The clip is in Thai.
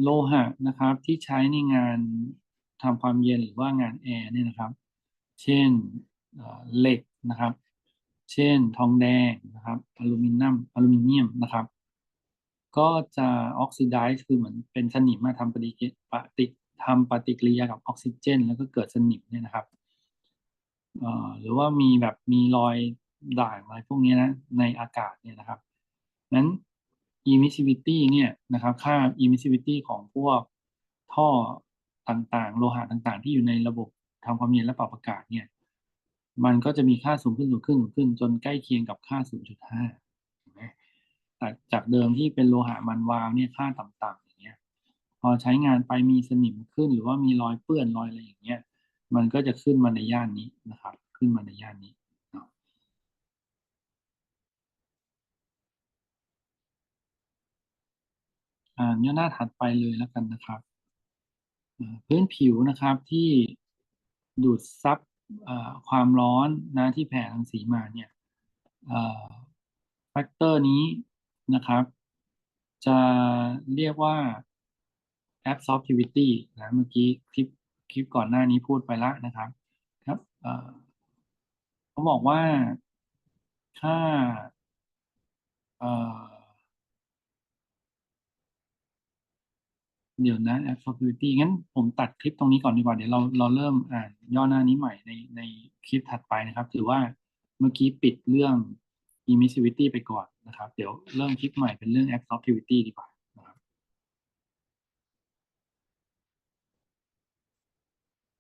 โลหะนะครับที่ใช้ในงานทำความเย็นหรือว่างานแอร์เนี่ยนะครับ เช่นเหล็กนะครับ เช่นทองแดงนะครับอลูมิเนียมอลูมิเนียมนะครับ ก็จะออกซิไดซ์คือเหมือนเป็นสนิมมาทำปฏิกิปฏิทำปฏิกิริยากับออกซิเจน แล้วก็เกิดสนิมเนี่ยนะครับหรือว่ามีแบบมีรอยด่างอะไรพวกนี้นะในอากาศเนี่ยนะครับนั้น emissivity เนี่ยนะครับค่า emissivity ของพวกท่อต่างๆ โลหะต่างๆ ที่อยู่ในระบบทำความเย็นและปรับอากาศเนี่ยมันก็จะมีค่าสูงขึ้นสูงขึ้นสูงขึ้น จนใกล้เคียงกับค่า 0.5นไหมแต่จากเดิมที่เป็นโลหะมันวาวเนี่ยค่าต่ำๆอย่างเงี้ยพอใช้งานไปมีสนิมขึ้นหรือว่ามีรอยเปื้อนรอยอะไรอย่างเงี้ยมันก็จะขึ้นมาในย่านนี้นะครับ ขึ้นมาในย่านนี้เนาะ อ่านี่ยหน้าถัดไปเลยแล้วกันนะครับ พื้นผิวนะครับที่ดูดซับความร้อนนะที่แผ่รังสีมาเนี่ยแฟกเตอร์นี้นะครับ จะเรียกว่า absorptivity นะเมื่อกี้คลิปคลิปก่อนหน้านี้พูดไปแล้วนะครับครับเอ่อเขาบอกว่าค่า เดี๋ยวนะ absorptivity งั้นผมตัดคลิปตรงนี้ก่อนดีกว่า เดี๋ยวเราเราเริ่มอ่านย่อหน้านี้ใหม่ในในคลิปถัดไปนะครับ ถือว่าเมื่อกี้ปิดเรื่อง emissivity ไปก่อนนะครับ เดี๋ยวเริ่มคลิปใหม่เป็นเรื่อง absorptivity ดีกว่า